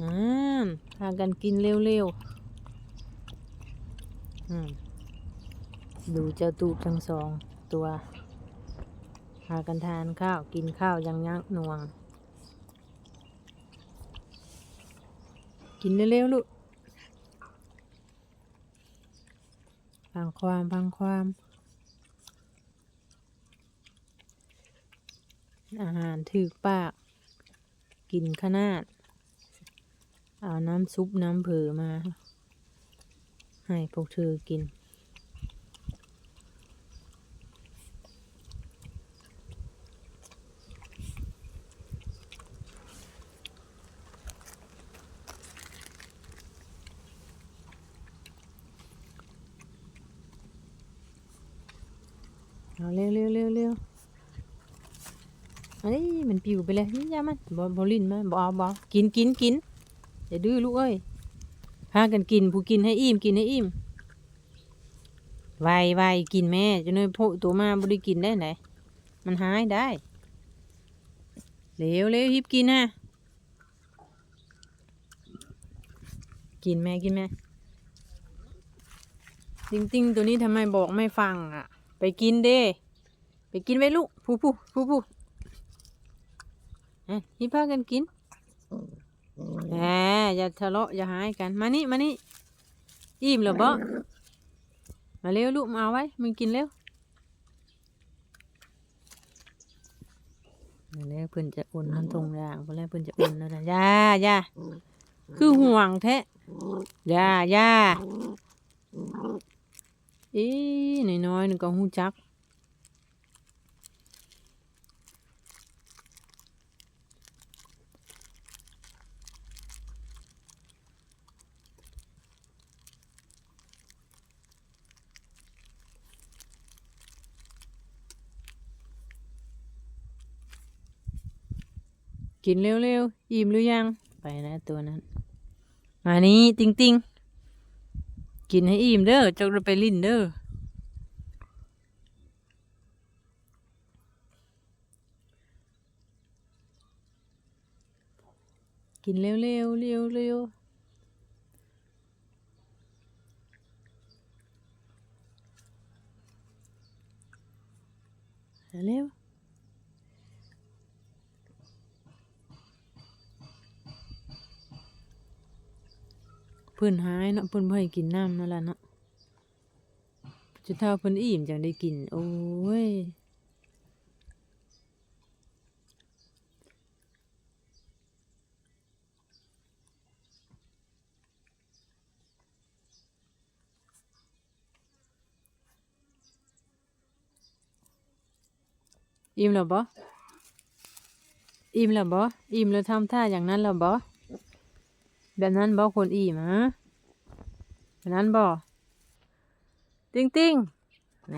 อ่าพากันกินเร็วๆอืมดูเจ้าตูบทั้งสองตัวพากันทานข้าวกินข้าวยังยักนวง กินเร็วๆลูกพังความพังความ อาหารถือปาก กินขนาด เอาน้ำซุปน้ำเผือมา ให้พวกเธอกิน เอาเร็วเร็วเร็วเร็ว เอ้ยมันปิวไปเลยนี่ยามันบอบอลินมาบอบอกินกินกินอย่าดื้อลูกเอ้ยพากันกินผู้กินให้อิ่มกินให้อิ่มไวไวกินแม่จะน้อยโพตัวมาบริกินได้ไหนมันหายได้เร็วเร็วฮิบกินนะกินแม่กินแม่ติงติงตัวนี้ทำไมบอกไม่ฟังอะ ไปกินเด้ไปกินไว้ลูกผู้ผู้ผู้ผู้ เอ้ยนี่พากันกินแหมอย่าทะเลาะอย่าหายกัน มานี่มานี่อิ่มเหรอบ่มาเร็วลูกมาเอาไว้ มึงกินเร็วมาเร็วเพิ่นจะอุ่นน้ำทงย่างเพิ่นแล้วเพิ่นจะอุ่นแล้วนะย่าย่าคือห่วงแท้ย่าย่าอีน้อยๆนึงก็หูจัก กินเร็วๆ อิ่มหรือยัง ไปนะตัวนั้น มานี่ติงติงกินให้อิ่มเด้อจ้าจะไปลิ้นเด้อ กินเร็วๆเร็วเร็วเร็ว เพิ่นหายเนาะเพิ่นบ่ให้กินน้ำนั่นแหละเนาะจะเท่าเพิ่นอิ่มจังได้กิน โอ้ยอิ่มแล้วบ่อิ่มแล้วบ่อิ่มแล้วทำท่าอย่างนั้นแล้วบ่ แบบนั้นบอกคนอิ่มะแบบนั้นบอกติ้งติ้งแหม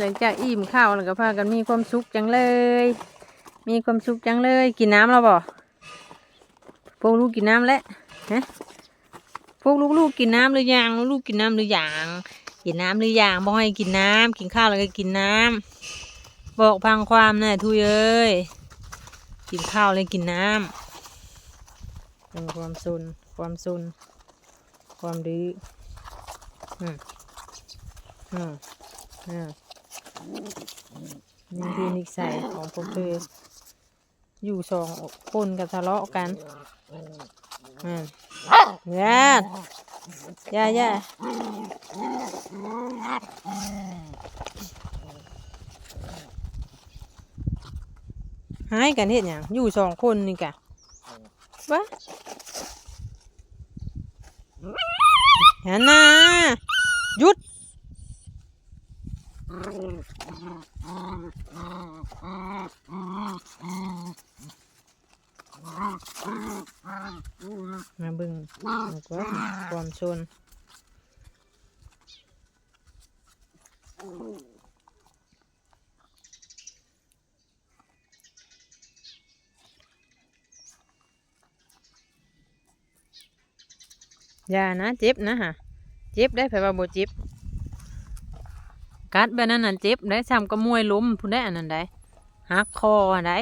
หลังจากอิ่มข้าวแล้วก็พากันมีความสุขจังเลย มีความสุขจังเลย กินน้ำแล้วบ่พวกลูกกินน้ำแล้วฮะพวกลูกๆกินน้ำหรือยังลูกกินน้ำหรือยังกินน้ำหรือยังบอกให้กินน้ำกินข้าวแล้วก็กินน้ำบอกพังความนะทุยเอ้ยกินข้าวเลยกินน้ำ เป็นความซุน ความซุน ความดื้ออืมอืมอืมนี่คือนิสัยของพวกเธออยู่สองคนกับทะเลาะกันอืมย่าย่าย่าหายกันเห็นอย่างอยู่สองคนนี่กะ วะฮันนาหยุด มาบึงมันก็ความชน อย่านะเจ็บนะฮะเจ็บได้แผว่าบ่เจ็บกัดแบบนั้นน่ะเจ็บได้ซ้ำก็มวยล้มพูดได้อันนั้นได้หักคอได้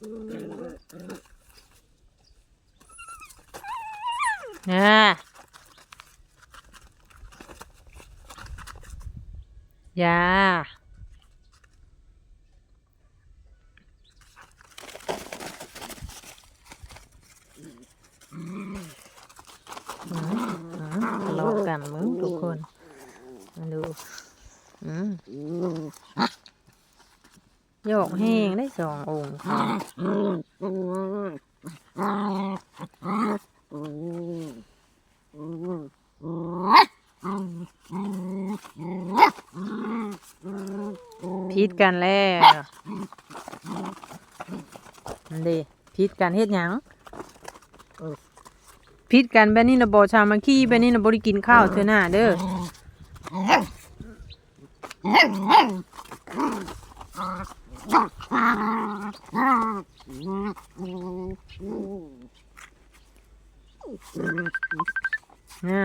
อย่าอืมอืมทะเลาะกันมึงทุกคนมาดูอืม โยกแห้งได้สององค์ค่ะพิดกันแล้วดีพิดกันเฮ็ดหยังพิดกันแบบนี้นะบอชามาขี้แบบนี้นะบริกินข้าวเธอหน้าเด้อ น่ะ